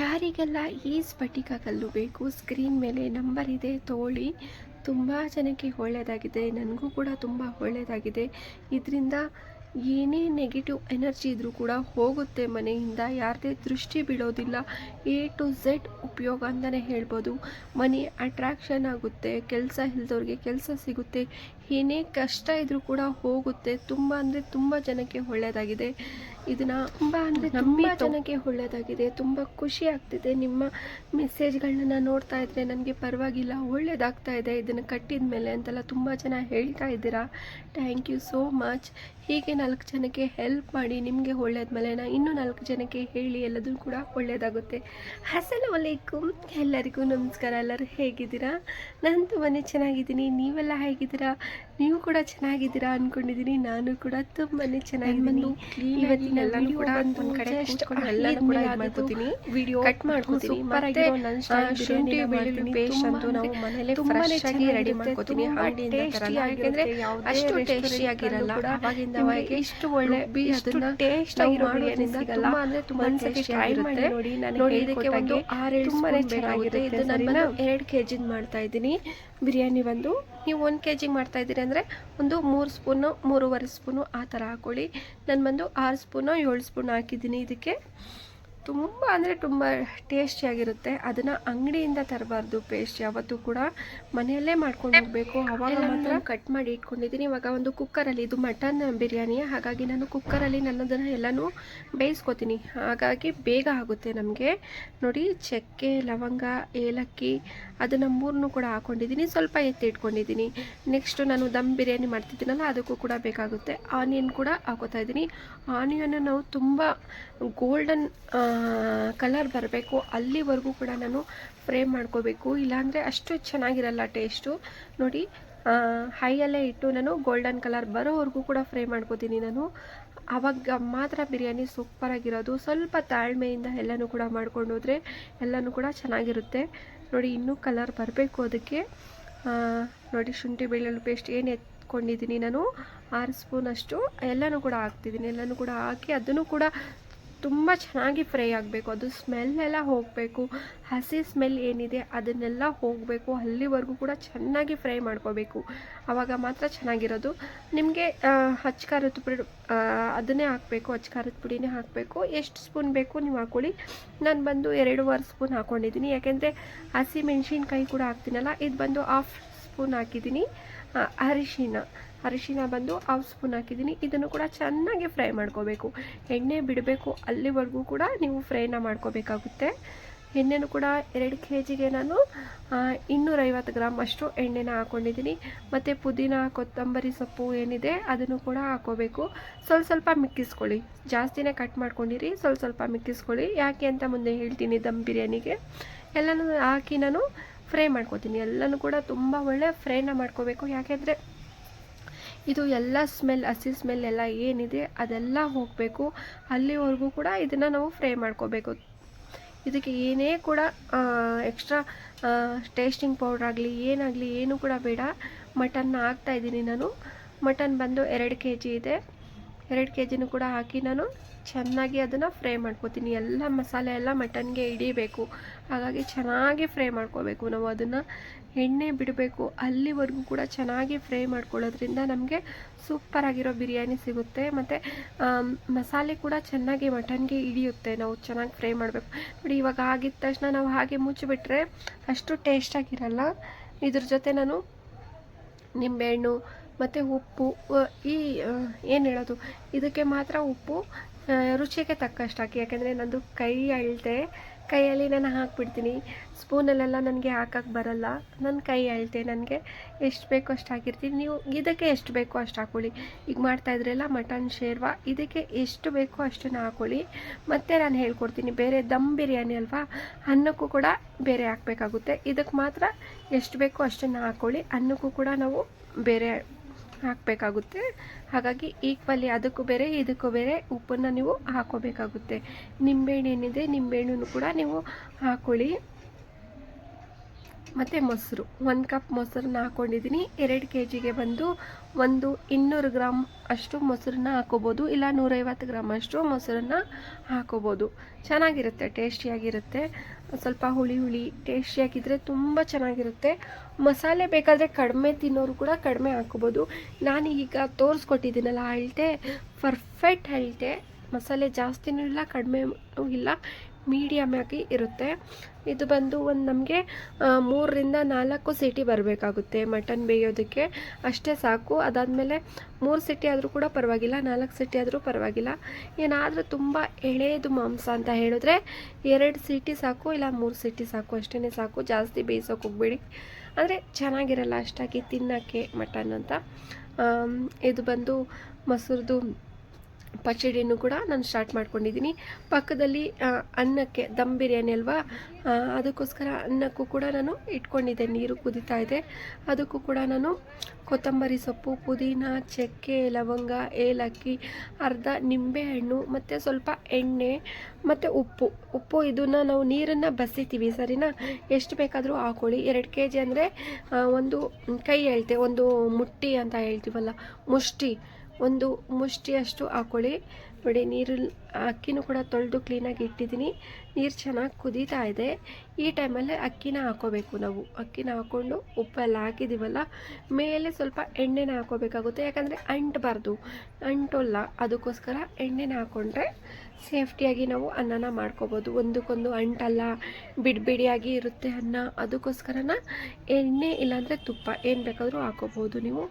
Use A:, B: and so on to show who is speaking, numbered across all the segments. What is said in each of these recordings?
A: ಯಾರಿಗೆಲ್ಲ ಈ ಸ್ಫಟಿಕ ಕಲ್ಲು ಬೇಕು ಸ್ಕ್ರೀನ್ ಮೇಲೆ ನಂಬರ್ ಇದೆ ತೋಳಿ, ತುಂಬ ಜನಕ್ಕೆ ಒಳ್ಳೆಯದಾಗಿದೆ ನನಗೂ ಕೂಡ ತುಂಬ ಒಳ್ಳೆಯದಾಗಿದೆ ಇದರಿಂದ ಏನೇ ನೆಗೆಟಿವ್ ಎನರ್ಜಿ ಇದ್ದರೂ ಕೂಡ ಹೋಗುತ್ತೆ ಮನೆಯಿಂದ, ಯಾರದೇ ದೃಷ್ಟಿ ಬೀಳೋದಿಲ್ಲ ಎ ಟು ಝೆಡ್ ಉಪಯೋಗ ಅಂತಲೇ ಹೇಳ್ಬೋದು. ಮನಿ ಅಟ್ರಾಕ್ಷನ್ ಆಗುತ್ತೆ, ಕೆಲಸ ಇಲ್ದವ್ರಿಗೆ ಕೆಲಸ ಸಿಗುತ್ತೆ ಏನೇ ಕಷ್ಟ ಇದ್ದರೂ ಕೂಡ ಹೋಗುತ್ತೆ. ತುಂಬ ಅಂದರೆ ತುಂಬ ಜನಕ್ಕೆ ಒಳ್ಳೆಯದಾಗಿದೆ ಇದನ್ನು ತುಂಬ ಅಂದರೆ ತುಂಬ ಜನಕ್ಕೆ ಒಳ್ಳೆಯದಾಗಿದೆ ತುಂಬ ಖುಷಿ ಆಗ್ತಿದೆ. ನಿಮ್ಮ ಮೆಸೇಜ್ಗಳನ್ನ ನೋಡ್ತಾ ಇದ್ದರೆ ನನಗೆ ಪರವಾಗಿಲ್ಲ. ಒಳ್ಳೆಯದಾಗ್ತಾ ಇದೆ ಇದನ್ನು ಕಟ್ಟಿದ ಮೇಲೆ ಅಂತೆಲ್ಲ ತುಂಬ ಜನ ಹೇಳ್ತಾ ಇದ್ದೀರಾ. ಥ್ಯಾಂಕ್ ಯು ಸೋ ಮಚ್ ಹೀಗೆ ನಾಲ್ಕು ಜನಕ್ಕೆ ಹೆಲ್ಪ್ ಮಾಡಿ ನಿಮಗೆ ಒಳ್ಳೇದ್ಮೇಲೆ ನಾ ಇನ್ನೂ ನಾಲ್ಕು ಜನಕ್ಕೆ ಹೇಳಿ ಎಲ್ಲದೂ ಕೂಡ ಒಳ್ಳೆಯದಾಗುತ್ತೆ ಅಸ್ಸಲಾಮು ಅಲೈಕುಮ್ ಎಲ್ಲರಿಗೂ ನಮಸ್ಕಾರ. ಎಲ್ಲರೂ ಹೇಗಿದ್ದೀರಾ? ನಾನು ತುಂಬಾ ಚೆನ್ನಾಗಿದ್ದೀನಿ. ನೀವೆಲ್ಲ ಹೇಗಿದ್ದೀರಾ? ನೀವು ಕೂಡ ಚೆನ್ನಾಗಿದ್ದೀರಾ ಅಂದ್ಕೊಂಡಿದ್ದೀನಿ ನಾನು ಕೂಡ ತುಂಬಾ ಚೆನ್ನಾಗಿದ್ದೀನಿ. ಇವತ್ತಿನ ಕೂಡ ಒಂದು ಕಡೆ ಕೂತ್ಕೊಂಡು ಕೂಡ ಇದು ಮಾಡ್ಕೊತೀನಿ. ವಿಡಿಯೋ ಕಟ್ ಮಾಡ್ಕೋತೀನಿ. ಮತ್ತೆ ಶುಂಠಿ ಬೆಳ್ಳುಳ್ಳಿ ಪೇಸ್ಟ್ ಅಂತೂ ನಾವು ಮನೇಲೆ ಫ್ರೆಶ್ ಆಗಿ ರೆಡಿ ಮಾಡ್ಕೋತೀನಿ. ಅಂಗಡಿಯಿಂದ ತರಲ್ಲ. ಯಾಕೆಂದ್ರೆ ಅಷ್ಟು ಟೇಸ್ಟಿ ಆಗಿರಲ್ಲ. ಅವಾಗಿಂದ ಅವಾಗ ಇಷ್ಟು ಒಳ್ಳೆ ಅದನ್ನ ಟೇಸ್ಟ್ ಅಂದ್ರೆ ತುಂಬಾ ನೋಡಿ ನಾನು ಇದಕ್ಕೆ ಒಂದು ತುಂಬಾನೇ ಚೆನ್ನಾಗಿದೆ ಇದು ನಾನು ಎರಡು ಕೆ ಜಿದ್ ಮಾಡ್ತಾ ಇದ್ದೀನಿ. ಬಿರಿಯಾನಿ ಬಂದು ನೀವು ಒಂದು ಕೆ ಜಿಗೆ ಮಾಡ್ತಾ ಇದ್ದೀರಿ ಅಂದರೆ ಒಂದು ಮೂರು ಸ್ಪೂನು, ಮೂರುವರೆ ಸ್ಪೂನು ಆ ಥರ ಹಾಕ್ಕೊಳ್ಳಿ ನಾನು ಬಂದು ಆರು ಸ್ಪೂನು, ಏಳು ಸ್ಪೂನ್ ಹಾಕಿದ್ದೀನಿ ಇದಕ್ಕೆ. ತುಂಬ ಅಂದರೆ ತುಂಬ ಟೇಸ್ಟಿಯಾಗಿರುತ್ತೆ ಅದನ್ನು ಅಂಗಡಿಯಿಂದ ತರಬಾರ್ದು ಪೇಸ್ಟ್ ಯಾವತ್ತೂ ಕೂಡ. ಮನೆಯಲ್ಲೇ ಮಾಡ್ಕೊಂಡು ಹೋಗಬೇಕು. ಅವಾಗ ಮಾತ್ರ ಕಟ್ ಮಾಡಿ ಇಟ್ಕೊಂಡಿದ್ದೀನಿ. ಇವಾಗ ಒಂದು ಕುಕ್ಕರಲ್ಲಿ ಇದು ಮಟನ್ ಬಿರಿಯಾನಿ. ಹಾಗಾಗಿ ನಾನು ಕುಕ್ಕರಲ್ಲಿ ನನ್ನದನ್ನು ಎಲ್ಲನೂ ಬೇಯಿಸ್ಕೊತೀನಿ. ಹಾಗಾಗಿ ಬೇಗ ಆಗುತ್ತೆ ನಮಗೆ. ನೋಡಿ ಚಕ್ಕೆ ಲವಂಗ ಏಲಕ್ಕಿ ಅದನ್ನು ಮೂರನ್ನು ಕೂಡ ಹಾಕೊಂಡಿದ್ದೀನಿ. ಸ್ವಲ್ಪ ಎತ್ತಿ ಇಟ್ಕೊಂಡಿದ್ದೀನಿ. ನೆಕ್ಸ್ಟು ನಾನು ದಮ್ ಬಿರಿಯಾನಿ ಮಾಡ್ತಿದ್ದೀನಲ್ಲ ಅದಕ್ಕೂ ಕೂಡ ಬೇಕಾಗುತ್ತೆ. ಆನಿಯನ್ ಕೂಡ ಹಾಕೋತಾ ಇದ್ದೀನಿ. ಆನಿಯನ್ ನಾವು ತುಂಬ ಗೋಲ್ಡನ್ ಕಲರ್ ಬರಬೇಕು, ಅಲ್ಲಿವರೆಗೂ ಕೂಡ ನಾನು ಫ್ರೈ ಮಾಡ್ಕೋಬೇಕು. ಇಲ್ಲಾಂದರೆ ಅಷ್ಟು ಚೆನ್ನಾಗಿರಲ್ಲ ಟೇಸ್ಟು. ನೋಡಿ ಹೈಯಲ್ಲೇ ಇಟ್ಟು ನಾನು ಗೋಲ್ಡನ್ ಕಲರ್ ಬರೋವರೆಗೂ ಕೂಡ ಫ್ರೈ ಮಾಡ್ಕೋತೀನಿ ನಾನು. ಆವಾಗ ಮಾತ್ರ ಬಿರಿಯಾನಿ ಸೂಪರಾಗಿರೋದು ಸ್ವಲ್ಪ ತಾಳ್ಮೆಯಿಂದ ಎಲ್ಲನೂ ಕೂಡ ಮಾಡ್ಕೊಂಡು ಹೋದರೆ ಎಲ್ಲನೂ ಕೂಡ ಚೆನ್ನಾಗಿರುತ್ತೆ. ನೋಡಿ, ಇನ್ನೂ ಕಲರ್ ಬರಬೇಕು ಅದಕ್ಕೆ. ನೋಡಿ, ಶುಂಠಿ ಬೆಳ್ಳುಳ್ಳಿ ಪೇಸ್ಟ್ ಏನು ಎತ್ಕೊಂಡಿದ್ದೀನಿ ನಾನು. ಆರು ಸ್ಪೂನಷ್ಟು ಎಲ್ಲನೂ ಕೂಡ ಹಾಕ್ತಿದ್ದೀನಿ. ಎಲ್ಲನೂ ಕೂಡ ಹಾಕಿ ಅದನ್ನು ಕೂಡ ತುಂಬ ಚೆನ್ನಾಗಿ ಫ್ರೈ ಆಗಬೇಕು. ಅದು ಸ್ಮೆಲ್ ಎಲ್ಲ ಹೋಗಬೇಕು. ಹಸಿ ಸ್ಮೆಲ್ ಏನಿದೆ ಅದನ್ನೆಲ್ಲ ಹೋಗಬೇಕು. ಅಲ್ಲಿವರೆಗೂ ಕೂಡ ಚೆನ್ನಾಗಿ ಫ್ರೈ ಮಾಡ್ಕೋಬೇಕು. ಆವಾಗ ಮಾತ್ರ ಚೆನ್ನಾಗಿರೋದು. ನಿಮಗೆ ಹಚ್ಚ ಖಾರದ ಪುಡಿ ಅದನ್ನೇ ಹಾಕಬೇಕು. ಹಚ್ಚ ಖಾರದ ಪುಡಿನೇ ಹಾಕಬೇಕು. ಎಷ್ಟು ಸ್ಪೂನ್ ಬೇಕು ನೀವು ಹಾಕ್ಕೊಳ್ಳಿ ನಾನು ಬಂದು ಎರಡೂವರೆ ಸ್ಪೂನ್ ಹಾಕ್ಕೊಂಡಿದ್ದೀನಿ ಯಾಕೆಂದರೆ ಹಸಿ ಮೆಣಸಿನ್ಕಾಯಿ ಕೂಡ ಹಾಕ್ತೀನಲ್ಲ, ಇದು ಬಂದು ಹಾಫ್ ಸ್ಪೂನ್ ಹಾಕಿದ್ದೀನಿ. ಅರಿಶಿನ. ಅರಿಶಿನ ಬಂದು ಹಾಫ್ ಸ್ಪೂನ್ ಹಾಕಿದ್ದೀನಿ. ಇದನ್ನು ಕೂಡ ಚೆನ್ನಾಗಿ ಫ್ರೈ ಮಾಡ್ಕೋಬೇಕು. ಎಣ್ಣೆ ಬಿಡಬೇಕು. ಅಲ್ಲಿವರೆಗೂ ಕೂಡ ನೀವು ಫ್ರೈನ ಮಾಡ್ಕೋಬೇಕಾಗುತ್ತೆ. ಎಣ್ಣೆನೂ ಕೂಡ ಎರಡು ಕೆ ಜಿಗೆ ನಾನು ಇನ್ನೂರೈವತ್ತು ಗ್ರಾಮ್ ಅಷ್ಟು ಎಣ್ಣೆನ ಹಾಕ್ಕೊಂಡಿದ್ದೀನಿ ಮತ್ತು ಪುದೀನ, ಕೊತ್ತಂಬರಿ ಸೊಪ್ಪು ಏನಿದೆ ಅದನ್ನು ಕೂಡ ಹಾಕೋಬೇಕು. ಸ್ವಲ್ಪ ಸ್ವಲ್ಪ ಮಿಕ್ಕಿಸ್ಕೊಳ್ಳಿ. ಜಾಸ್ತಿನೇ ಕಟ್ ಮಾಡ್ಕೊಂಡಿರಿ. ಸ್ವಲ್ಪ ಸ್ವಲ್ಪ ಮಿಕ್ಕಿಸ್ಕೊಳ್ಳಿ. ಯಾಕೆ ಅಂತ ಮುಂದೆ ಹೇಳ್ತೀನಿ ದಮ್ ಬಿರಿಯಾನಿಗೆ. ಎಲ್ಲನೂ ಹಾಕಿ ನಾನು ಫ್ರೈ ಮಾಡ್ಕೋತೀನಿ. ಎಲ್ಲನೂ ಕೂಡ ತುಂಬ ಒಳ್ಳೆ ಫ್ರೈನ ಮಾಡ್ಕೋಬೇಕು. ಯಾಕೆಂದರೆ ಇದು ಎಲ್ಲ ಸ್ಮೆಲ್ ಹಸಿ ಸ್ಮೆಲ್ ಎಲ್ಲ ಏನಿದೆ ಅದೆಲ್ಲ ಹೋಗಬೇಕು. ಅಲ್ಲಿವರೆಗೂ ಕೂಡ ಇದನ್ನು ನಾವು ಫ್ರೈ ಮಾಡ್ಕೋಬೇಕು. ಇದಕ್ಕೆ ಏನೇ ಕೂಡ ಎಕ್ಸ್ಟ್ರಾ ಟೇಸ್ಟಿಂಗ್ ಪೌಡರ್ ಆಗಲಿ, ಏನಾಗಲಿ, ಏನೂ ಕೂಡ ಬೇಡ. ಮಟನ್ ಹಾಕ್ತಾ ಇದ್ದೀನಿ ನಾನು. ಮಟನ್ ಬಂದು ಎರಡು ಕೆ ಜಿ ಇದೆ. ಎರಡು ಕೆ ಜಿನೂ ಕೂಡ ಹಾಕಿ ನಾನು ಚೆನ್ನಾಗಿ ಅದನ್ನು ಫ್ರೈ ಮಾಡ್ಕೋತೀನಿ. ಎಲ್ಲ ಮಸಾಲೆ, ಎಲ್ಲ ಮಟನ್ಗೆ ಹಿಡಿಬೇಕು. ಹಾಗಾಗಿ ಚೆನ್ನಾಗಿ ಫ್ರೈ ಮಾಡ್ಕೋಬೇಕು ನಾವು ಅದನ್ನು. ಎಣ್ಣೆ ಬಿಡಬೇಕು. ಅಲ್ಲಿವರೆಗೂ ಕೂಡ ಚೆನ್ನಾಗಿ ಫ್ರೈ ಮಾಡ್ಕೊಳ್ಳೋದ್ರಿಂದ ನಮಗೆ ಸೂಪರಾಗಿರೋ ಬಿರಿಯಾನಿ ಸಿಗುತ್ತೆ. ಮತ್ತು ಮಸಾಲೆ ಕೂಡ ಚೆನ್ನಾಗಿ ಮಟನ್ಗೆ ಹಿಡಿಯುತ್ತೆ. ನಾವು ಚೆನ್ನಾಗಿ ಫ್ರೈ ಮಾಡಬೇಕು. ನೋಡಿ, ಇವಾಗ ಆಗಿದ ತಕ್ಷಣ ನಾವು ಹಾಗೆ ಮುಚ್ಚಿಬಿಟ್ರೆ ಅಷ್ಟು ಟೇಸ್ಟಾಗಿರಲ್ಲ ಇದ್ರ ಜೊತೆ ನಾನು ನಿಂಬೆಹಣ್ಣು, ಮತ್ತು ಉಪ್ಪು ಈ ಏನು ಹೇಳೋದು? ಇದಕ್ಕೆ ಮಾತ್ರ ಉಪ್ಪು ರುಚಿಗೆ ತಕ್ಕಷ್ಟು ಹಾಕಿ, ಯಾಕೆಂದರೆ ನಂದು ಕೈ ಅಳತೆ ಕೈಯಲ್ಲಿ ನಾನು ಹಾಕ್ಬಿಡ್ತೀನಿ. ಸ್ಪೂನಲ್ಲೆಲ್ಲ ನನಗೆ ಹಾಕಕ್ಕೆ ಬರಲ್ಲ. ನನ್ನ ಕೈ ಅಳತೆ, ನನಗೆ ಎಷ್ಟು ಬೇಕೋ ಅಷ್ಟು ಹಾಕಿರ್ತೀನಿ. ನೀವು ಇದಕ್ಕೆ ಎಷ್ಟು ಬೇಕೋ ಅಷ್ಟು ಹಾಕ್ಕೊಳ್ಳಿ ಈಗ ಮಾಡ್ತಾ ಇದ್ರಲ್ಲ ಮಟನ್ ಶೇರ್ವಾ, ಇದಕ್ಕೆ ಎಷ್ಟು ಬೇಕೋ ಅಷ್ಟನ್ನು ಹಾಕ್ಕೊಳ್ಳಿ ಮತ್ತು ನಾನು ಹೇಳ್ಕೊಡ್ತೀನಿ, ಬೇರೆ ದಮ್ ಬಿರಿಯಾನಿ ಅಲ್ವಾ, ಅನ್ನಕ್ಕೂ ಕೂಡ ಬೇರೆ ಹಾಕಬೇಕಾಗುತ್ತೆ. ಇದಕ್ಕೆ ಮಾತ್ರ ಎಷ್ಟು ಬೇಕೋ ಅಷ್ಟನ್ನು ಹಾಕ್ಕೊಳ್ಳಿ ಅನ್ನಕ್ಕೂ ಕೂಡ ನಾವು ಬೇರೆ ಹಾಕಬೇಕಾಗುತ್ತೆ. ಹಾಗಾಗಿ ಈಕ್ವಲಿ ಅದಕ್ಕೂ ಬೇರೆ, ಇದಕ್ಕೂ ಬೇರೆ ಉಪ್ಪನ್ನು ನೀವು ಹಾಕೋಬೇಕಾಗುತ್ತೆ. ನಿಂಬೆಹಣ್ಣು ಏನಿದೆ ನಿಂಬೆಹಣ್ಣು ಕೂಡ ನೀವು ಹಾಕೊಳ್ಳಿ. ಮತ್ತು ಮೊಸರು, ಒಂದು ಕಪ್ ಮೊಸರನ್ನ ಹಾಕ್ಕೊಂಡಿದ್ದೀನಿ ಎರಡು ಕೆ ಜಿಗೆ ಬಂದು ಒಂದು ಇನ್ನೂರು ಗ್ರಾಮ್ ಅಷ್ಟು ಮೊಸರನ್ನ ಹಾಕೋಬೋದು. ಇಲ್ಲ, ನೂರೈವತ್ತು ಗ್ರಾಮ್ ಅಷ್ಟು ಮೊಸರನ್ನ ಹಾಕೋಬೋದು. ಚೆನ್ನಾಗಿರುತ್ತೆ, ಟೇಸ್ಟಿಯಾಗಿರುತ್ತೆ. ಸ್ವಲ್ಪ ಹುಳಿ ಹುಳಿ ಟೇಸ್ಟಿಯಾಗಿದ್ದರೆ ತುಂಬ ಚೆನ್ನಾಗಿರುತ್ತೆ. ಮಸಾಲೆ ಬೇಕಾದರೆ ಕಡಿಮೆ ತಿನ್ನೋರು ಕೂಡ ಕಡಿಮೆ ಹಾಕೋಬೋದು. ನಾನು ಈಗ ತೋರಿಸ್ಕೊಟ್ಟಿದ್ದೀನಲ್ಲ ಅಳತೆ ಪರ್ಫೆಕ್ಟ್ ಅಳತೆ ಮಸಾಲೆ ಜಾಸ್ತಿನೂ ಇಲ್ಲ ಕಡಿಮೆ ಇಲ್ಲ ಮೀಡಿಯಮ್ ಆಗಿ ಇರುತ್ತೆ. ಇದು ಬಂದು ಒಂದು ನಮಗೆ ಮೂರರಿಂದ ನಾಲ್ಕು ಸಿಟಿ ಬರಬೇಕಾಗುತ್ತೆ ಮಟನ್ ಬೇಯೋದಕ್ಕೆ. ಅಷ್ಟೇ ಸಾಕು. ಅದಾದಮೇಲೆ ಮೂರು ಸಿಟಿ ಆದರೂ ಕೂಡ ಪರವಾಗಿಲ್ಲ, ನಾಲ್ಕು ಸಿಟಿ ಆದರೂ ಪರವಾಗಿಲ್ಲ. ಏನಾದರೂ ತುಂಬ ಎಳೆಯದು ಮಾಂಸ ಅಂತ ಹೇಳಿದ್ರೆ ಎರಡು ಸಿಟಿ ಸಾಕು, ಇಲ್ಲ ಮೂರು ಸಿಟಿ ಸಾಕು ಅಷ್ಟೇ ಸಾಕು. ಜಾಸ್ತಿ ಬೇಯಿಸೋಕೆ ಹೋಗ್ಬೇಡಿ. ಅಂದರೆ ಚೆನ್ನಾಗಿರಲ್ಲ ಅಷ್ಟಾಗಿ ತಿನ್ನೋಕ್ಕೆ ಮಟನ್ ಅಂತ. ಇದು ಬಂದು ಮೊಸರದು ಪಚಡಿನೂ ಕೂಡ ನಾನು ಸ್ಟಾರ್ಟ್ ಮಾಡ್ಕೊಂಡಿದ್ದೀನಿ. ಪಕ್ಕದಲ್ಲಿ ಅನ್ನಕ್ಕೆ, ದಮ್ ಬಿರಿಯಾನಿ ಅಲ್ವಾ? ಅದಕ್ಕೋಸ್ಕರ ಅನ್ನಕ್ಕೂ ಕೂಡ ನಾನು ಇಟ್ಕೊಂಡಿದ್ದೆ. ನೀರು ಕುದೀತಾ ಇದೆ. ಅದಕ್ಕೂ ಕೂಡ ನಾನು ಕೊತ್ತಂಬರಿ ಸೊಪ್ಪು, ಪುದೀನ, ಚಕ್ಕೆ, ಲವಂಗ, ಏಲಕ್ಕಿ, ಅರ್ಧ ನಿಂಬೆಹಣ್ಣು, ಮತ್ತು ಸ್ವಲ್ಪ ಎಣ್ಣೆ, ಮತ್ತು ಉಪ್ಪು. ಉಪ್ಪು ಇದನ್ನು ನಾವು ನೀರನ್ನು ಬಸಿತೀವಿ, ಸರಿನಾ? ಎಷ್ಟು ಬೇಕಾದರೂ ಹಾಕೊಳ್ಳಿ. ಎರಡು ಕೆ ಜಿ ಅಂದರೆ ಒಂದು, ಕೈ ಹೇಳ್ತೆ, ಒಂದು ಮುಟ್ಟಿ ಅಂತ ಹೇಳ್ತೀವಲ್ಲ, ಮುಷ್ಟಿ. ಒಂದು ಮುಷ್ಟಿಯಷ್ಟು ಹಾಕೊಳ್ಳಿ ನೋಡಿ ನೀರು ಅಕ್ಕಿನೂ ಕೂಡ ತೊಳೆದು ಕ್ಲೀನಾಗಿ ಇಟ್ಟಿದ್ದೀನಿ. ನೀರು ಚೆನ್ನಾಗಿ ಕುದೀತಾ ಇದೆ. ಈ ಟೈಮಲ್ಲಿ ಅಕ್ಕಿನ ಹಾಕೋಬೇಕು ನಾವು. ಅಕ್ಕಿನ ಹಾಕ್ಕೊಂಡು ಉಪ್ಪೆಲ್ಲ ಹಾಕಿದ್ದೀವಲ್ಲ ಮೇಲೆ ಸ್ವಲ್ಪ ಎಣ್ಣೆನ ಹಾಕೋಬೇಕಾಗುತ್ತೆ. ಯಾಕಂದರೆ ಅಂಟಬಾರ್ದು. ಅಂಟೋಲ್ಲ, ಅದಕ್ಕೋಸ್ಕರ ಎಣ್ಣೆನ ಹಾಕ್ಕೊಂಡ್ರೆ ಸೇಫ್ಟಿಯಾಗಿ ನಾವು ಅನ್ನನ ಮಾಡ್ಕೋಬೋದು. ಒಂದಕ್ಕೊಂದು ಅಂಟಲ್ಲ ಬಿಡಿಬಿಡಿಯಾಗಿ ಇರುತ್ತೆ ಅನ್ನ. ಅದಕ್ಕೋಸ್ಕರನ ಎಣ್ಣೆ ಇಲ್ಲಾಂದರೆ ತುಪ್ಪ. ಏನು ಬೇಕಾದರೂ ಹಾಕೋಬೋದು ನೀವು.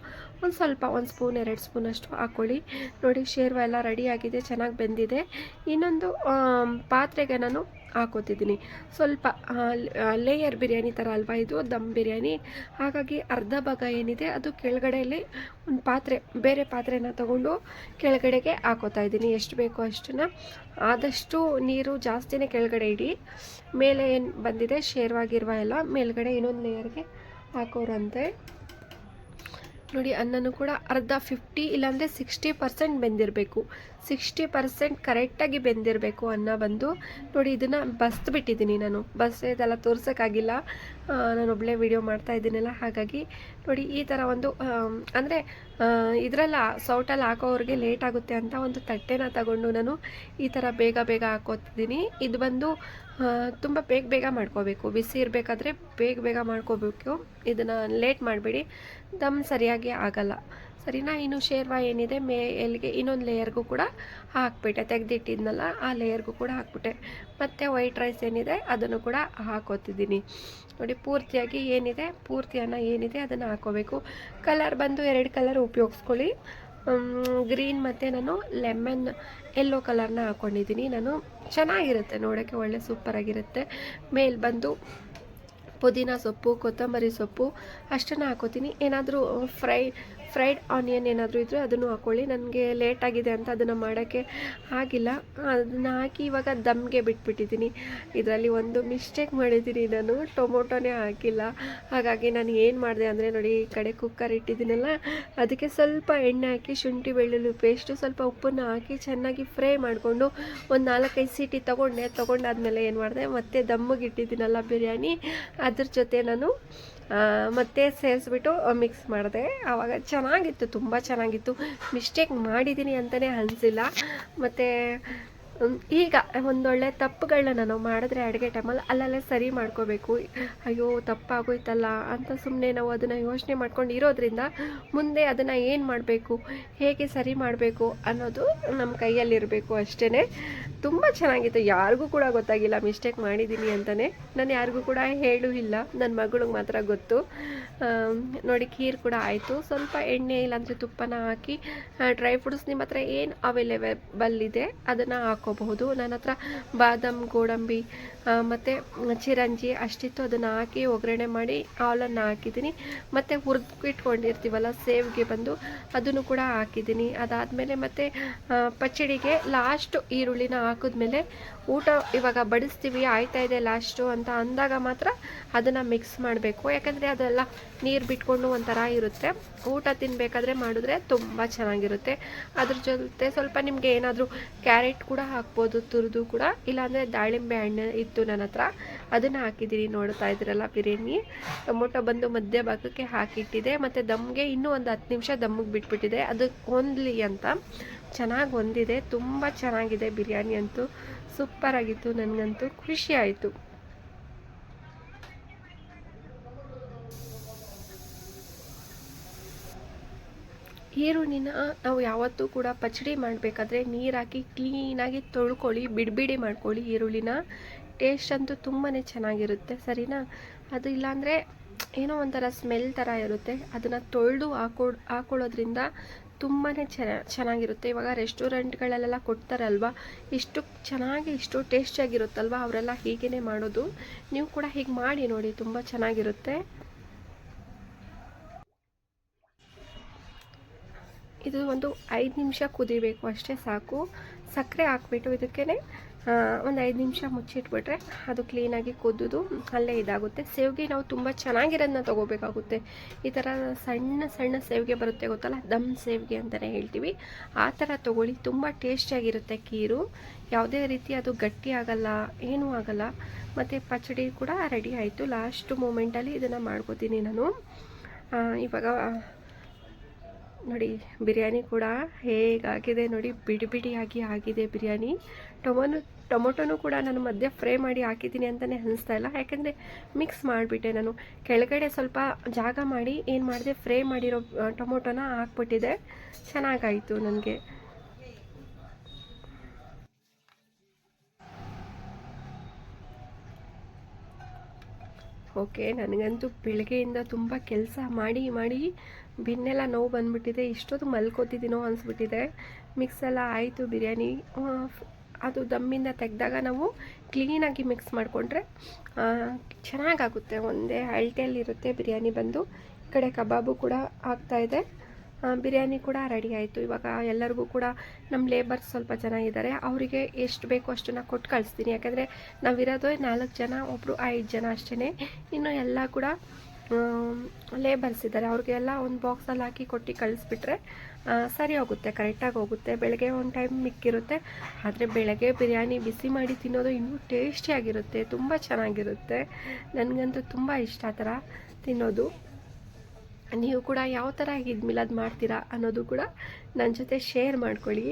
A: ಒಂದು ಸ್ವಲ್ಪ ಒಂದು ಸ್ಪೂನ್, ಎರಡು ಸ್ಪೂನ್ ಅಷ್ಟು ಹಾಕ್ಕೊಳ್ಳಿ. ನೋಡಿ, ಶೇರ್ವ ಎಲ್ಲ ರೆಡಿಯಾಗಿದೆ ಚೆನ್ನಾಗಿ ಬೆಂದಿದೆ. ಇನ್ನೊಂದು ಪಾತ್ರೆಗೆ ನಾನು ಹಾಕೋತಿದ್ದೀನಿ. ಸ್ವಲ್ಪ ಲೇಯರ್ ಬಿರಿಯಾನಿ ಥರ ಅಲ್ವಾ ಇದು, ದಮ್ ಬಿರಿಯಾನಿ. ಹಾಗಾಗಿ ಅರ್ಧ ಭಾಗ ಏನಿದೆ, ಅದು ಕೆಳಗಡೆಯಲ್ಲಿ ಒಂದು ಪಾತ್ರೆ, ಬೇರೆ ಪಾತ್ರೆನ ತಗೊಂಡು ಕೆಳಗಡೆಗೆ ಹಾಕೋತಾ ಇದ್ದೀನಿ. ಎಷ್ಟು ಬೇಕೋ ಅಷ್ಟನ್ನು. ಆದಷ್ಟು ನೀರು ಜಾಸ್ತಿನೇ ಕೆಳಗಡೆ ಇಡಿ. ಮೇಲೆ ಏನು ಬಂದಿದೆ, ಶೇರ್ವಾಗಿರುವ ಎಲ್ಲ ಮೇಲ್ಗಡೆ ಇನ್ನೊಂದು ಲೇಯರ್ಗೆ ಹಾಕೋರಂತೆ. ನೋಡಿ, ಅನ್ನನೂ ಕೂಡ ಅರ್ಧ ಫಿಫ್ಟಿ ಇಲ್ಲಾಂದರೆ ಸಿಕ್ಸ್ಟಿ ಪರ್ಸೆಂಟ್ ಬೆಂದಿರಬೇಕು. ಸಿಕ್ಸ್ಟಿ ಪರ್ಸೆಂಟ್ ಕರೆಕ್ಟಾಗಿ ಬೆಂದಿರಬೇಕು ಅನ್ನ ಬಂದು. ನೋಡಿ, ಇದನ್ನು ಬಸ್ದು ಬಿಟ್ಟಿದ್ದೀನಿ ನಾನು. ಬಸ್ ಇದೆಲ್ಲ ತೋರ್ಸೋಕ್ಕಾಗಿಲ್ಲ. ನಾನು ಒಬ್ಬಳೇ ವಿಡಿಯೋ ಮಾಡ್ತಾ ಇದ್ದೀನಲ್ಲ, ಹಾಗಾಗಿ ನೋಡಿ, ಈ ಥರ ಒಂದು ಅಂದರೆ ಇದರಲ್ಲ ಸೌಟಲ್ಲಿ ಹಾಕೋವ್ರಿಗೆ ಲೇಟ್ ಆಗುತ್ತೆ ಅಂತ ಒಂದು ತಟ್ಟೆನ ತಗೊಂಡು ನಾನು ಈ ಥರ ಬೇಗ ಬೇಗ ಹಾಕೋತಿದ್ದೀನಿ ಇದು ಬಂದು ತುಂಬ ಬೇಗ ಬೇಗ ಮಾಡ್ಕೋಬೇಕು. ಬಿಸಿ ಇರಬೇಕಾದ್ರೆ ಬೇಗ ಬೇಗ ಮಾಡ್ಕೋಬೇಕು. ಇದನ್ನು ಲೇಟ್ ಮಾಡಬೇಡಿ. ದಮ್ ಸರಿಯಾಗಿ ಆಗಲ್ಲ. ಸರಿನಾ? ಇನ್ನು ಶೇರ್ವ ಏನಿದೆ, ಮೇ ಎಲ್ಲಿಗೆ ಇನ್ನೊಂದು ಲೇಯರ್ಗೂ ಕೂಡ ಹಾಕ್ಬಿಟ್ಟೆ. ತೆಗೆದಿಟ್ಟಿದ್ನಲ್ಲ, ಆ ಲೇಯರ್ಗೂ ಕೂಡ ಹಾಕ್ಬಿಟ್ಟೆ. ಮತ್ತು ವೈಟ್ ರೈಸ್ ಏನಿದೆ, ಅದನ್ನು ಕೂಡ ಹಾಕೋತಿದ್ದೀನಿ. ನೋಡಿ, ಪೂರ್ತಿಯಾಗಿ ಏನಿದೆ ಪೂರ್ತಿ ಅನ್ನ ಏನಿದೆ, ಅದನ್ನು ಹಾಕೋಬೇಕು. ಕಲರ್ ಬಂದು ಎರಡು ಕಲರ್ ಉಪಯೋಗಿಸ್ಕೊಳ್ಳಿ. ಗ್ರೀನ್ ಮತ್ತು ನಾನು ಲೆಮನ್ ಎಲ್ಲೋ ಕಲರ್ನ ಹಾಕ್ಕೊಂಡಿದ್ದೀನಿ ನಾನು ಚೆನ್ನಾಗಿರುತ್ತೆ ನೋಡೋಕ್ಕೆ ಒಳ್ಳೆ ಸೂಪರಾಗಿರುತ್ತೆ ಮೇಲೆ ಬಂದು ಪುದೀನ ಸೊಪ್ಪು, ಕೊತ್ತಂಬರಿ ಸೊಪ್ಪು ಅಷ್ಟನ್ನು ಹಾಕೋತೀನಿ. ಏನಾದರೂ ಫ್ರೈ ಫ್ರೈಡ್ ಆನಿಯನ್ ಏನಾದರೂ ಇದ್ದರೆ ಅದನ್ನು ಹಾಕ್ಕೊಳ್ಳಿ ನನಗೆ ಲೇಟ್ ಆಗಿದೆ ಅಂತ ಅದನ್ನು ಮಾಡೋಕ್ಕೆ ಆಗಿಲ್ಲ. ಅದನ್ನು ಹಾಕಿ ಇವಾಗ ದಮ್ಗೆ ಬಿಟ್ಬಿಟ್ಟಿದ್ದೀನಿ. ಇದರಲ್ಲಿ ಒಂದು ಮಿಸ್ಟೇಕ್ ಮಾಡಿದ್ದೀನಿ. ನಾನು ಟೊಮೊಟೊನೇ ಹಾಕಿಲ್ಲ. ಹಾಗಾಗಿ ನಾನು ಏನು ಮಾಡಿದೆ ಅಂದರೆ ನೋಡಿ, ಈ ಕಡೆ ಕುಕ್ಕರ್ ಇಟ್ಟಿದ್ದೀನಲ್ಲ, ಅದಕ್ಕೆ ಸ್ವಲ್ಪ ಎಣ್ಣೆ ಹಾಕಿ, ಶುಂಠಿ, ಬೆಳ್ಳುಳ್ಳಿ ಪೇಸ್ಟು, ಸ್ವಲ್ಪ ಉಪ್ಪನ್ನು ಹಾಕಿ ಚೆನ್ನಾಗಿ ಫ್ರೈ ಮಾಡಿಕೊಂಡು ಒಂದು ನಾಲ್ಕೈದು ಸೀಟಿ ತೊಗೊಂಡೆ. ತೊಗೊಂಡಾದ್ಮೇಲೆ ಏನು ಮಾಡಿದೆ, ಮತ್ತೆ ದಮ್ಮಗೆ ಇಟ್ಟಿದ್ದೀನಲ್ಲ ಬಿರಿಯಾನಿ. ಅದ್ರ ಜೊತೆ ನಾನು ಮತ್ತೆ ಸೇರಿಸ್ಬಿಟ್ಟು ಮಿಕ್ಸ್ ಮಾಡಿದೆ. ಆವಾಗ ಚೆನ್ನಾಗಿತ್ತು ತುಂಬ ಚೆನ್ನಾಗಿತ್ತು. ಮಿಸ್ಟೇಕ್ ಮಾಡಿದ್ದೀನಿ ಅಂತಲೇ ಅನಿಸಿಲ್ಲ. ಮತ್ತು ಈಗ ಒಂದೊಳ್ಳೆ ತಪ್ಪುಗಳನ್ನ ನಾವು ಮಾಡಿದ್ರೆ ಅಡುಗೆ ಟೈಮಲ್ಲಿ ಅಲ್ಲಲ್ಲೇ ಸರಿ ಮಾಡ್ಕೋಬೇಕು. ಅಯ್ಯೋ, ತಪ್ಪಾಗೋಯ್ತಲ್ಲ ಅಂತ ಸುಮ್ಮನೆ ನಾವು ಅದನ್ನು ಯೋಚನೆ ಮಾಡ್ಕೊಂಡು ಇರೋದ್ರಿಂದ ಮುಂದೆ ಅದನ್ನು ಏನು ಮಾಡಬೇಕು, ಹೇಗೆ ಸರಿ ಮಾಡಬೇಕು ಅನ್ನೋದು ನಮ್ಮ ಕೈಯಲ್ಲಿರಬೇಕು ಅಷ್ಟೇ ತುಂಬ ಚೆನ್ನಾಗಿತ್ತು. ಯಾರಿಗೂ ಕೂಡ ಗೊತ್ತಾಗಿಲ್ಲ ಮಿಸ್ಟೇಕ್ ಮಾಡಿದ್ದೀನಿ ಅಂತಲೇ ನಾನು ಯಾರಿಗೂ ಕೂಡ ಹೇಳೂ ಇಲ್ಲ. ನನ್ನ ಮಗಳಿಗೆ ಮಾತ್ರ ಗೊತ್ತು. ನೋಡಿ ಖೀರ್ ಕೂಡ ಆಯಿತು. ಸ್ವಲ್ಪ ಎಣ್ಣೆ ಇಲ್ಲಾಂದರೆ ತುಪ್ಪನ ಹಾಕಿ ಡ್ರೈ ಫ್ರೂಟ್ಸ್ ನಿಮ್ಮ ಹತ್ರ ಏನು ಅವೈಲೇಬಲ್ ಇದೆ, ಅದನ್ನು ಹಾಕೋಬಹುದು. ನನ್ನ ಹತ್ರ ಬಾದಾಮ್, ಗೋಡಂಬಿ ಮತ್ತು ಚಿರಂಜಿ ಅಷ್ಟಿತ್ತು. ಅದನ್ನು ಹಾಕಿ ಒಗ್ಗರಣೆ ಮಾಡಿ ಹಾಲನ್ನು ಹಾಕಿದ್ದೀನಿ. ಮತ್ತು ಹುರಿದು ಇಟ್ಕೊಂಡಿರ್ತೀವಲ್ಲ, ಸೇವ್ಗೆ ಬಂದು ಅದನ್ನು ಕೂಡ ಹಾಕಿದ್ದೀನಿ. ಅದಾದಮೇಲೆ ಮತ್ತು ಪಚ್ಚಡಿಗೆ ಲಾಸ್ಟ್ ಈರುಳ್ಳಿನ ಹಾಕಿದ್ಮೇಲೆ ಊಟ ಇವಾಗ ಬಡಿಸ್ತೀವಿ, ಆಯ್ತಾ ಇದೆ ಲಾಸ್ಟು ಅಂತ ಅಂದಾಗ ಮಾತ್ರ ಅದನ್ನು ಮಿಕ್ಸ್ ಮಾಡಬೇಕು. ಯಾಕಂದರೆ ಅದೆಲ್ಲ ನೀರು ಬಿಟ್ಕೊಂಡು ಒಂಥರ ಇರುತ್ತೆ. ಊಟ ತಿನ್ನಬೇಕಾದ್ರೆ ಮಾಡಿದ್ರೆ ತುಂಬ ಚೆನ್ನಾಗಿರುತ್ತೆ. ಅದ್ರ ಜೊತೆ ಸ್ವಲ್ಪ ನಿಮಗೆ ಏನಾದರೂ ಕ್ಯಾರೆಟ್ ಕೂಡ ಹಾಕ್ಬೋದು, ತುರಿದು ಕೂಡ. ಇಲ್ಲಾಂದರೆ ದಾಳಿಂಬೆ ಹಣ್ಣು ಇತ್ತು ನನ್ನ ಹತ್ರ, ಅದನ್ನು ಹಾಕಿದ್ದೀನಿ ನೋಡ್ತಾ ಇದ್ದೀರಲ್ಲ ಬಿರಿಯಾನಿ. ಟೊಮೊಟೊ ಬಂದು ಮಧ್ಯ ಭಾಗಕ್ಕೆ ಹಾಕಿಟ್ಟಿದೆ. ಮತ್ತು ದಮ್ಗೆ ಇನ್ನೂ ಒಂದು ಹತ್ತು ನಿಮಿಷ ದಮ್ಮಗೆ ಬಿಟ್ಬಿಟ್ಟಿದೆ. ಅದು ಹೊಂದಲಿ ಅಂತ. ಚೆನ್ನಾಗಿ ಹೊಂದಿದೆ ತುಂಬ ಚೆನ್ನಾಗಿದೆ ಬಿರಿಯಾನಿ ಅಂತೂ. ಸೂಪರ್ ಆಗಿತ್ತು, ನನಗಂತೂ ಖುಷಿ ಆಯಿತು. ಈರುಳ್ಳಿನ ನಾವು ಯಾವತ್ತೂ ಕೂಡ ಪಚಡಿ ಮಾಡಬೇಕಾದ್ರೆ ನೀರಾಕಿ ಕ್ಲೀನಾಗಿ ತೊಳ್ಕೊಳ್ಳಿ, ಬಿಡಿಬಿಡಿ ಮಾಡ್ಕೊಳ್ಳಿ ಈರುಳ್ಳಿನ. ಟೇಸ್ಟ್ ಅಂತೂ ತುಂಬಾ ಚೆನ್ನಾಗಿರುತ್ತೆ, ಸರಿನಾ? ಅದು ಇಲ್ಲಾಂದರೆ ಏನೋ ಒಂಥರ ಸ್ಮೆಲ್ ಥರ ಇರುತ್ತೆ, ಅದನ್ನು ತೊಳೆದು ಹಾಕೊ, ಹಾಕೊಳ್ಳೋದ್ರಿಂದ ತುಂಬಾ ಚೆನ್ನ ಚೆನ್ನಾಗಿರುತ್ತೆ. ಇವಾಗ ರೆಸ್ಟೋರೆಂಟ್ಗಳಲ್ಲೆಲ್ಲ ಕೊಡ್ತಾರಲ್ವ? ಇಷ್ಟು ಚೆನ್ನಾಗಿ, ಇಷ್ಟು ಟೇಸ್ಟಿಯಾಗಿರುತ್ತಲ್ವ? ಅವರೆಲ್ಲ ಹೀಗೇ ಮಾಡೋದು. ನೀವು ಕೂಡ ಹೀಗೆ ಮಾಡಿ ನೋಡಿ, ತುಂಬ ಚೆನ್ನಾಗಿರುತ್ತೆ. ಇದು ಒಂದು ಐದು ನಿಮಿಷ ಕುದಿಬೇಕು ಅಷ್ಟೇ ಸಾಕು. ಸಕ್ಕರೆ ಹಾಕ್ಬಿಟ್ಟು ಇದಕ್ಕೇ ಒಂದು ಐದು ನಿಮಿಷ ಮುಚ್ಚಿಟ್ಬಿಟ್ರೆ ಅದು ಕ್ಲೀನಾಗಿ ಕುದ್ದು ಅಲ್ಲೇ ಇದಾಗುತ್ತೆ. ಸೇವಿಗೆ ನಾವು ತುಂಬ ಚೆನ್ನಾಗಿರೋದನ್ನ ತೊಗೋಬೇಕಾಗುತ್ತೆ. ಈ ಥರ ಸಣ್ಣ ಸಣ್ಣ ಸೇವಿಗೆ ಬರುತ್ತೆ ಗೊತ್ತಲ್ಲ? ದಮ್ ಸೇವಿಗೆ ಅಂತಲೇ ಹೇಳ್ತೀವಿ. ಆ ಥರ ತೊಗೊಳ್ಳಿ. ತುಂಬ ಟೇಸ್ಟಿಯಾಗಿರುತ್ತೆ ಕೀರು. ಯಾವುದೇ ರೀತಿ ಅದು ಗಟ್ಟಿ ಆಗಲ್ಲ, ಏನೂ ಆಗಲ್ಲ. ಮತ್ತು ಪಚಡಿ ಕೂಡ ರೆಡಿ ಆಯಿತು. ಲಾಸ್ಟ್ ಮೂಮೆಂಟಲ್ಲಿ ಇದನ್ನು ಮಾಡ್ಕೋತೀನಿ ನಾನು. ಇವಾಗ ನೋಡಿ, ಬಿರಿಯಾನಿ ಕೂಡ ಹೇಗಾಗಿದೆ ನೋಡಿ, ಬಿಡಿ ಬಿಡಿಯಾಗಿ ಆಗಿದೆ ಬಿರಿಯಾನಿ. ಟೊಮೊನು, ಟೊಮೊಟೊನೂ ಕೂಡ ನಾನು ಮಧ್ಯೆ ಫ್ರೈ ಮಾಡಿ ಹಾಕಿದ್ದೀನಿ ಅಂತಲೇ ಅನಿಸ್ತಾ ಇಲ್ಲ. ಯಾಕೆಂದರೆ ಮಿಕ್ಸ್ ಮಾಡಿಬಿಟ್ಟೆ ನಾನು. ಕೆಳಗಡೆ ಸ್ವಲ್ಪ ಜಾಗ ಮಾಡಿ, ಏನು ಮಾಡಿದೆ, ಫ್ರೈ ಮಾಡಿರೋ ಟೊಮೊಟೊನ ಹಾಕ್ಬಿಟ್ಟಿದೆ. ಚೆನ್ನಾಗಾಯಿತು ನನಗೆ. ಓಕೆ, ನನಗಂತೂ ಬೆಳಗ್ಗೆಯಿಂದ ತುಂಬ ಕೆಲಸ ಮಾಡಿ ಮಾಡಿ ಬೆನ್ನೆಲ್ಲ ನೋವು ಬಂದುಬಿಟ್ಟಿದೆ, ಇಷ್ಟೊತ್ತು ಮಲ್ಕೋತಿದ್ದೀನೋ ಅನಿಸ್ಬಿಟ್ಟಿದೆ. ಮಿಕ್ಸ್ ಎಲ್ಲ ಆಯಿತು ಬಿರಿಯಾನಿ. ಅದು ದಮ್ಮಿಂದ ತೆಗೆದಾಗ ನಾವು ಕ್ಲೀನಾಗಿ ಮಿಕ್ಸ್ ಮಾಡಿಕೊಂಡ್ರೆ ಚೆನ್ನಾಗಾಗುತ್ತೆ. ಒಂದೇ ಅಳತೆಯಲ್ಲಿರುತ್ತೆ ಬಿರಿಯಾನಿ ಬಂದು. ಈ ಕಡೆ ಕಬಾಬು ಕೂಡ ಆಗ್ತಾಯಿದೆ ಬಿರಿಯಾನಿ ಕೂಡ ರೆಡಿ ಆಯಿತು. ಇವಾಗ ಎಲ್ಲರಿಗೂ ಕೂಡ ನಮ್ಮ ಲೇಬರ್ಸ್ ಸ್ವಲ್ಪ ಜನ ಇದ್ದಾರೆ ಅವರಿಗೆ ಎಷ್ಟು ಬೇಕೋ ಅಷ್ಟನ್ನು ಕೊಟ್ಟು ಕಳಿಸ್ತೀನಿ. ಯಾಕೆಂದರೆ ನಾವಿರೋದು ನಾಲ್ಕು ಜನ ಒಬ್ಬರು ಐದು ಜನ ಅಷ್ಟೇ ಇನ್ನು ಎಲ್ಲ ಕೂಡ ಲೇಬರ್ಸ್ ಇದ್ದಾರೆ ಅವ್ರಿಗೆಲ್ಲ ಒಂದು ಬಾಕ್ಸಲ್ಲಿ ಹಾಕಿ ಕೊಟ್ಟು ಕಳಿಸ್ಬಿಟ್ರೆ ಸರಿ ಹೋಗುತ್ತೆ ಕರೆಕ್ಟಾಗಿ ಹೋಗುತ್ತೆ. ಬೆಳಗ್ಗೆ ಒಂದು ಟೈಮ್ ಮಿಕ್ಕಿರುತ್ತೆ. ಆದರೆ ಬೆಳಗ್ಗೆ ಬಿರಿಯಾನಿ ಬಿಸಿ ಮಾಡಿ ತಿನ್ನೋದು ಇನ್ನೂ ಟೇಸ್ಟಿಯಾಗಿರುತ್ತೆ ತುಂಬ ಚೆನ್ನಾಗಿರುತ್ತೆ. ನನಗಂತೂ ತುಂಬ ಇಷ್ಟ ಆ ಥರ ತಿನ್ನೋದು. ನೀವು ಕೂಡ ಯಾವ ಥರ ಈದ್ ಮಿಲಾದ್ ಮಾಡ್ತೀರಾ ಅನ್ನೋದು ಕೂಡ ನನ್ನ ಜೊತೆ ಶೇರ್ ಮಾಡ್ಕೊಳ್ಳಿ.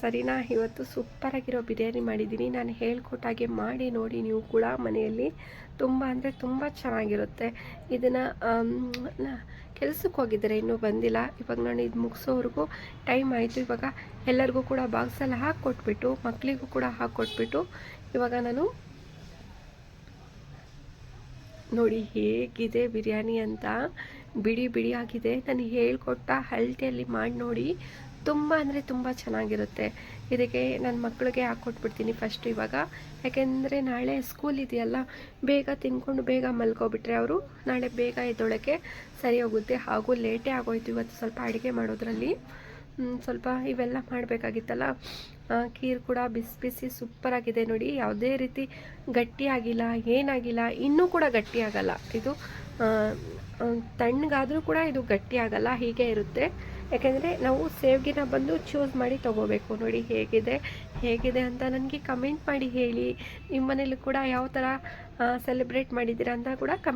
A: ಸರಿನಾ? ಇವತ್ತು ಸೂಪರಾಗಿರೋ ಬಿರಿಯಾನಿ ಮಾಡಿದ್ದೀನಿ. ನಾನು ಹೇಳ್ಕೊಟ್ಟಾಗೆ ಮಾಡಿ ನೋಡಿ ನೀವು ಕೂಡ ಮನೆಯಲ್ಲಿ. ತುಂಬ ಅಂದರೆ ತುಂಬ ಚೆನ್ನಾಗಿರುತ್ತೆ. ಇದನ್ನು ಕೆಲಸಕ್ಕೆ ಹೋಗಿದ್ದಾರೆ ಇನ್ನೂ ಬಂದಿಲ್ಲ. ಇವಾಗ ನಾನು ಇದು ಮುಗಿಸೋವರೆಗೂ ಟೈಮ್ ಆಯಿತು. ಇವಾಗ ಎಲ್ಲರಿಗೂ ಕೂಡ ಬಾಕ್ಸಲ್ಲಿ ಹಾಕ್ಕೊಟ್ಬಿಟ್ಟು ಮಕ್ಕಳಿಗೂ ಕೂಡ ಹಾಕ್ಕೊಟ್ಬಿಟ್ಟು, ಇವಾಗ ನಾನು ನೋಡಿ ಹೇಗಿದೆ ಬಿರಿಯಾನಿ ಅಂತ. ಬಿಡಿ ಬಿಡಿ ಆಗಿದೆ ನಾನು ಹೇಳ್ಕೊಟ್ಟ ಹಳ್ಳಿಯಲ್ಲಿ ಮಾಡಿ ನೋಡಿ ತುಂಬ ಅಂದರೆ ತುಂಬ ಚೆನ್ನಾಗಿರುತ್ತೆ. ಇದಕ್ಕೆ ನನ್ನ ಮಕ್ಕಳಿಗೆ ಹಾಕ್ಕೊಟ್ಬಿಡ್ತೀನಿ ಫಸ್ಟ್ ಇವಾಗ. ಯಾಕೆಂದರೆ ನಾಳೆ ಸ್ಕೂಲ್ ಇದೆಯಲ್ಲ, ಬೇಗ ತಿನ್ಕೊಂಡು ಬೇಗ ಮಲ್ಕೊಬಿಟ್ರೆ ಅವರು ನಾಳೆ ಬೇಗ ಎದ್ದೊಳಕ್ಕೆ ಸರಿ ಹೋಗುತ್ತೆ. ಹಾಗೂ ಲೇಟೇ ಆಗೋಯ್ತು ಇವತ್ತು ಸ್ವಲ್ಪ ಅಡುಗೆ ಮಾಡೋದ್ರಲ್ಲಿ. ಸ್ವಲ್ಪ ಇವೆಲ್ಲ ಮಾಡಬೇಕಾಗಿತ್ತಲ್ಲ. ಕೀರ್ ಕೂಡ ಬಿಸಿ ಬಿಸಿ ಸೂಪರಾಗಿದೆ ನೋಡಿ. ಯಾವುದೇ ರೀತಿ ಗಟ್ಟಿಯಾಗಿಲ್ಲ, ಏನಾಗಿಲ್ಲ, ಇನ್ನೂ ಕೂಡ ಗಟ್ಟಿಯಾಗಲ್ಲ. ಇದು ತಣ್ಣಗಾದರೂ ಕೂಡ ಇದು ಗಟ್ಟಿಯಾಗಲ್ಲ ಹೀಗೆ ಇರುತ್ತೆ. ಯಾಕೆಂದರೆ ನಾವು ಸೇವ್ಗಿನ ಬಂದು ಚೂಸ್ ಮಾಡಿ ತೊಗೋಬೇಕು. ನೋಡಿ ಹೇಗಿದೆ ಹೇಗಿದೆ ಅಂತ ನನಗೆ ಕಮೆಂಟ್ ಮಾಡಿ ಹೇಳಿ. ನಿಮ್ಮ ಮನೇಲಿ ಕೂಡ ಯಾವ ಥರ ಸೆಲೆಬ್ರೇಟ್ ಮಾಡಿದ್ದೀರಾ ಅಂತ ಕೂಡ ಕಮೆಂಟ್